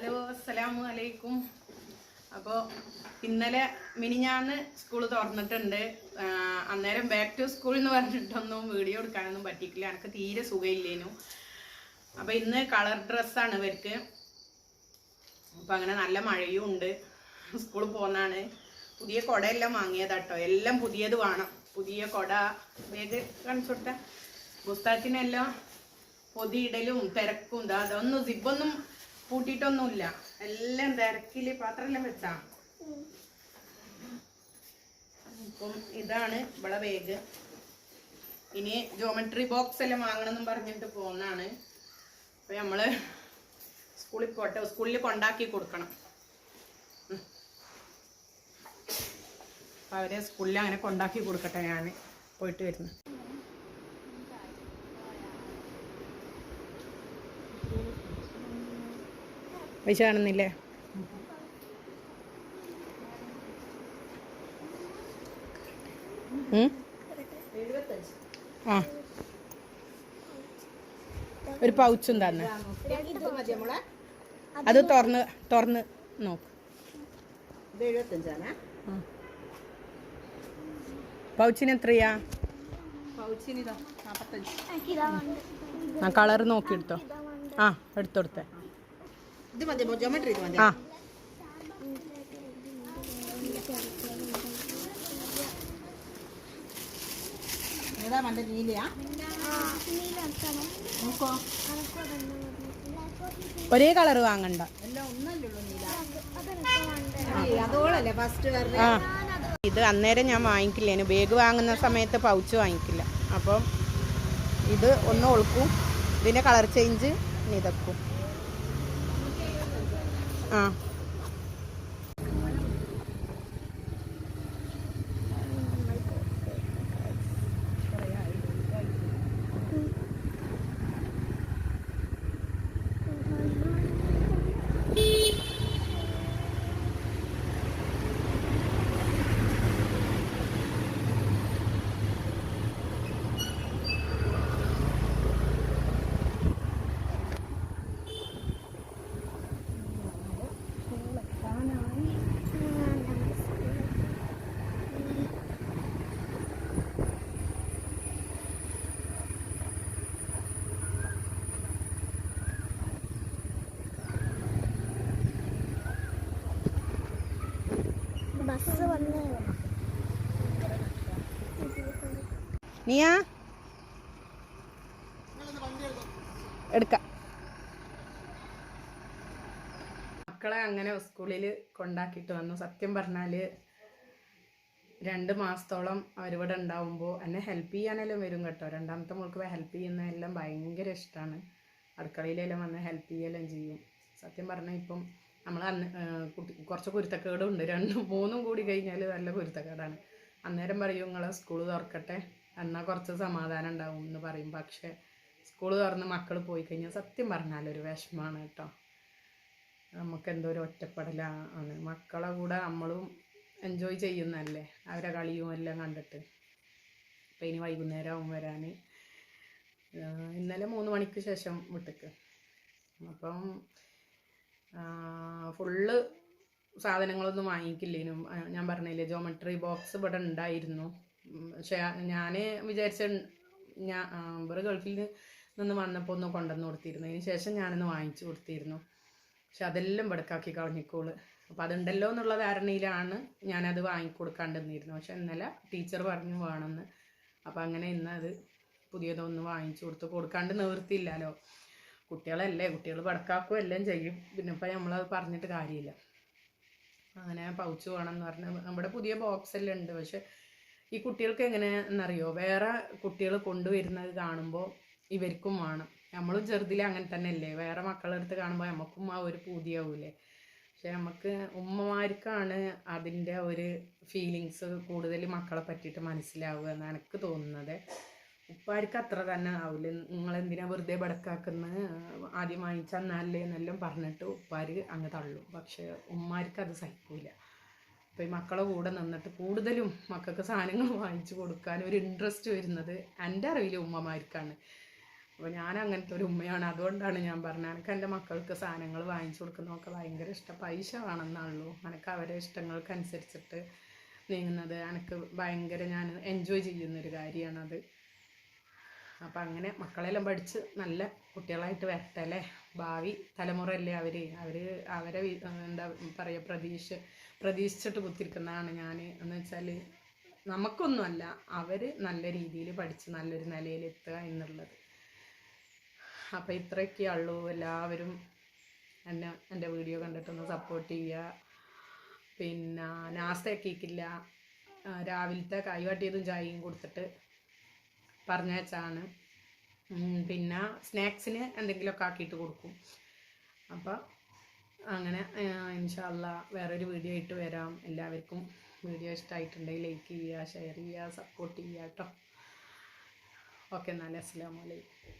Hello അസ്സലാമു അലൈക്കും. അപ്പോൾ ഇന്നലെ മിനിഞ്ഞാന്ന് സ്കൂൾ തുറന്നിട്ടുണ്ട്. അന്നേരം ബാക്ക് ടു സ്കൂൾ എന്ന് പറഞ്ഞിട്ടൊന്നും വീഡിയോ എടുക്കാനൊന്നും പറ്റിയിട്ടില്ല. എനിക്ക് തീരെ സുഖമില്ലേനു അപ്പോൾ ഇന്ന് കളർ ഡ്രസ്സാണ് ഇവർക്ക്. അപ്പോൾ അങ്ങനെ നല്ല മഴയും ഉണ്ട്. സ്കൂളിൽ പോകുന്നതാണ് പുതിയ കുടയെല്ലാം വാങ്ങിയതാട്ടോ. എല്ലാം പുതിയത് വേണം. പുതിയ കുട. വേഗം കാണിച്ചോട്ടെ. പുസ്തകത്തിനെല്ലാം പൊതിയിടലും തിരക്കും ഇതാ അതൊന്നും സിബൊന്നും പൂട്ടിയിട്ടൊന്നുമില്ല എല്ലാം തിരക്കിൽ പാത്രമെല്ലാം വെച്ചാ. അപ്പം ഇതാണ് ഇവിടെ ബാഗ് ഇനി ജോമെട്രി ബോക്സ് എല്ലാം വാങ്ങണമെന്നും പറഞ്ഞിട്ട് പോകുന്നതാണ് അപ്പൊ നമ്മൾ സ്കൂളിൽ പോട്ടെ സ്കൂളിൽ കൊണ്ടാക്കി കൊടുക്കണം. അപ്പം അവരെ സ്കൂളിൽ അങ്ങനെ കൊണ്ടാക്കി കൊടുക്കട്ടെ ഞാൻ പോയിട്ട് വരുന്നു. പൈസ കാണുന്നില്ലേ? ആ. ഒരു പൗച്ചും തന്നെ. അത് തുറന്ന് തുറന്ന് നോക്ക്. പൗച്ചിന് എത്രയാ? കളർ നോക്കി എടുത്തോ ആ എടുത്തോടുത്തെ. ഇത് മതി ജോമെട്രി ഇത് മതി. ആ. ഏതാ മറ്റേ നീലയാ? നോക്കോ. ഒരേ കളർ വാങ്ങണ്ട. അതോളല്ലേ ഫസ്റ്റ് ഇത് അന്നേരം ഞാൻ വാങ്ങിക്കില്ലേനു ബാഗ് വാങ്ങുന്ന സമയത്ത് പൗച്ച് വാങ്ങിക്കില്ല. അപ്പം ഇത് ഒന്ന് ഒളുക്കും. ഇതിന്റെ കളർ ചേഞ്ച് ഇതക്കും. ആ ബസ് വന്ന് നീയാ? എടുക്കാം. മക്കളെ അങ്ങനെ സ്കൂളിൽ കൊണ്ടാക്കിയിട്ട് വന്നു. സത്യം പറഞ്ഞാൽ രണ്ട് മാസത്തോളം അവരിവിടെ ഉണ്ടാവുമ്പോൾ എന്നെ ഹെൽപ്പ് ചെയ്യാനെല്ലാം വരും കേട്ടോ. രണ്ടാമത്തെ മോൾക്ക് ഹെൽപ്പ് ചെയ്യുന്നതെല്ലാം ഭയങ്കര ഇഷ്ടമാണ് അടുക്കളയിലെല്ലാം വന്ന് ഹെൽപ്പ് ചെയ്യെല്ലാം ചെയ്യും. സത്യം പറഞ്ഞാൽ ഇപ്പം നമ്മൾ അന്ന് കുറച്ച് പൊരുത്തക്കേടുണ്ട്. രണ്ടും മൂന്നും കൂടി കഴിഞ്ഞാൽ നല്ല കുരുത്തക്കേടാണ് അന്നേരം പറയും നിങ്ങളെ സ്കൂൾ തുറക്കട്ടെ എന്നാൽ കുറച്ച് സമാധാനം ഉണ്ടാവും എന്ന് പറയും. പക്ഷേ സ്കൂൾ തുറന്ന് മക്കൾ പോയി കഴിഞ്ഞാൽ സത്യം പറഞ്ഞാൽ ഒരു വിഷമമാണ് കേട്ടോ. നമുക്ക് എന്തോ ഒരു ഒറ്റപ്പെടലാണ്. മക്കളെ കൂടെ നമ്മളും എൻജോയ് ചെയ്യുന്നല്ലേ അവരെ കളിയും എല്ലാം കണ്ടിട്ട്. അപ്പം ഇനി വൈകുന്നേരം ആവും വരാൻ ഇന്നലെ മൂന്ന് മണിക്ക് ശേഷം വിട്ടക്ക്. അപ്പം ഫുള്ള് സാധനങ്ങളൊന്നും വാങ്ങിക്കില്ലേനും. ഞാൻ പറഞ്ഞില്ലേ ജോമെട്രി ബോക്സ് ഇവിടെ ഉണ്ടായിരുന്നു. പക്ഷേ ഞാൻ വിചാരിച്ച ഞാൻ ഇവിടെ ഗൾഫിൽ നിന്ന് വന്നപ്പോൾ ഒന്ന് കൊണ്ടുവന്ന് കൊടുത്തിരുന്നു. അതിന് ശേഷം ഞാനൊന്ന് വാങ്ങിച്ചു കൊടുത്തിരുന്നു. പക്ഷെ അതെല്ലാം ഇവിടക്കാക്കി കളഞ്ഞിക്കോൾ. അപ്പോൾ അതുണ്ടല്ലോ എന്നുള്ള ധാരണയിലാണ് ഞാനത് വാങ്ങിക്കൊടുക്കാണ്ടിരുന്നിരുന്നു പക്ഷെ ഇന്നലെ ടീച്ചർ പറഞ്ഞു വേണമെന്ന്. അപ്പോൾ അങ്ങനെ ഇന്ന് അത് പുതിയതൊന്ന് വാങ്ങിച്ചു കൊടുത്ത് കൊടുക്കാണ്ട് നിവൃത്തിയില്ലല്ലോ കുട്ടികളല്ലേ കുട്ടികൾ പടക്കാക്കും എല്ലാം ചെയ്യും. പിന്നെ ഇപ്പം നമ്മളത് പറഞ്ഞിട്ട് കാര്യമില്ല. അങ്ങനെ പൗച്ച് വേണം എന്ന് പറഞ്ഞ് നമ്മുടെ പുതിയ ബോക്സ് എല്ലാം ഉണ്ട്. പക്ഷെ ഈ കുട്ടികൾക്ക് എങ്ങനെയാണെന്നറിയോ വേറെ കുട്ടികൾ കൊണ്ടുവരുന്നത് കാണുമ്പോൾ ഇവർക്കും വേണം. നമ്മളും ചെറുതിലെ അങ്ങനെ തന്നെ അല്ലേ വേറെ മക്കളുടെ അടുത്ത് കാണുമ്പോൾ നമുക്കും ആ ഒരു പൂതിയാവൂലേ പക്ഷെ നമുക്ക് ഉമ്മമാർക്കാണ് അതിന്റെ ഒരു ഫീലിങ്സ് കൂടുതൽ മക്കളെ പറ്റിയിട്ട് മനസ്സിലാവുക എന്ന് എനിക്ക് തോന്നുന്നത്. ഉപ്പാർക്ക് അത്ര തന്നെ ആവില്ല നിങ്ങളെന്തിനാ വെറുതെ ബടക്കാക്കുന്ന? ആദ്യം വാങ്ങിച്ചാൽ നല്ലേ എന്നെല്ലാം പറഞ്ഞിട്ട് ഉപ്പാര് അങ്ങ് തള്ളും. പക്ഷെ ഉമ്മാർക്ക് അത് സഹിക്കൂല. അപ്പോൾ ഈ മക്കളെ കൂടെ നിന്നിട്ട് കൂടുതലും മക്കൾക്ക് സാധനങ്ങൾ വാങ്ങിച്ചു കൊടുക്കാൻ ഒരു ഇൻട്രസ്റ്റ് വരുന്നത് എന്റെ അറിവിൽ ഉമ്മമാർക്കാണ്. അപ്പോൾ ഞാൻ അങ്ങനത്തെ ഒരു ഉമ്മയാണ്. അതുകൊണ്ടാണ് ഞാൻ പറഞ്ഞത്. എനിക്ക് എന്റെ മക്കൾക്ക് സാധനങ്ങൾ വാങ്ങിച്ചു കൊടുക്കുന്നതൊക്കെ ഭയങ്കര ഇഷ്ടം. പൈസ വേണമെന്നുള്ളൂ എനിക്ക് അവരെ ഇഷ്ടങ്ങൾക്കനുസരിച്ചിട്ട് നീങ്ങുന്നത്. എനിക്ക് ഭയങ്കര ഞാൻ എൻജോയ് ചെയ്യുന്നൊരു കാര്യമാണത് അപ്പം അങ്ങനെ മക്കളെല്ലാം പഠിച്ച് നല്ല കുട്ടികളായിട്ട് വരട്ടെ അല്ലേ? ഭാവി തലമുറയല്ലേ അവർ അവർ അവരെ എന്താ പറയുക പ്രതീക്ഷ പ്രതീക്ഷിച്ചിട്ട് കുത്തിരിക്കുന്നതാണ് ഞാൻ എന്ന് വെച്ചാൽ നമുക്കൊന്നുമല്ല അവർ നല്ല രീതിയിൽ പഠിച്ച് നല്ലൊരു നിലയിലെത്തുക എന്നുള്ളത്. അപ്പോൾ ഇത്രയൊക്കെ ഉള്ളൂ. എല്ലാവരും എന്നെ എന്റെ വീഡിയോ കണ്ടിട്ടൊന്ന് സപ്പോർട്ട് ചെയ്യുക. പിന്നെ നാസ്തയൊക്കെ ഇല്ല രാവിലത്തെ കൈവാട്ടിയതും ചായയും കൊടുത്തിട്ട് പറഞ്ഞേച്ചാണ് പിന്നെ സ്നാക്സിന് എന്തെങ്കിലുമൊക്കെ ആക്കിയിട്ട് കൊടുക്കും. അപ്പോൾ അങ്ങനെ ഇൻഷാല്ല വേറൊരു വീഡിയോ ആയിട്ട് വരാം. എല്ലാവർക്കും വീഡിയോ ഇഷ്ടമായിട്ടുണ്ടെങ്കിൽ ലൈക്ക് ചെയ്യുക ഷെയർ ചെയ്യുക സപ്പോർട്ട് ചെയ്യുക കേട്ടോ ഓക്കെ എന്നാൽ അസ്സാം വലൈക്കും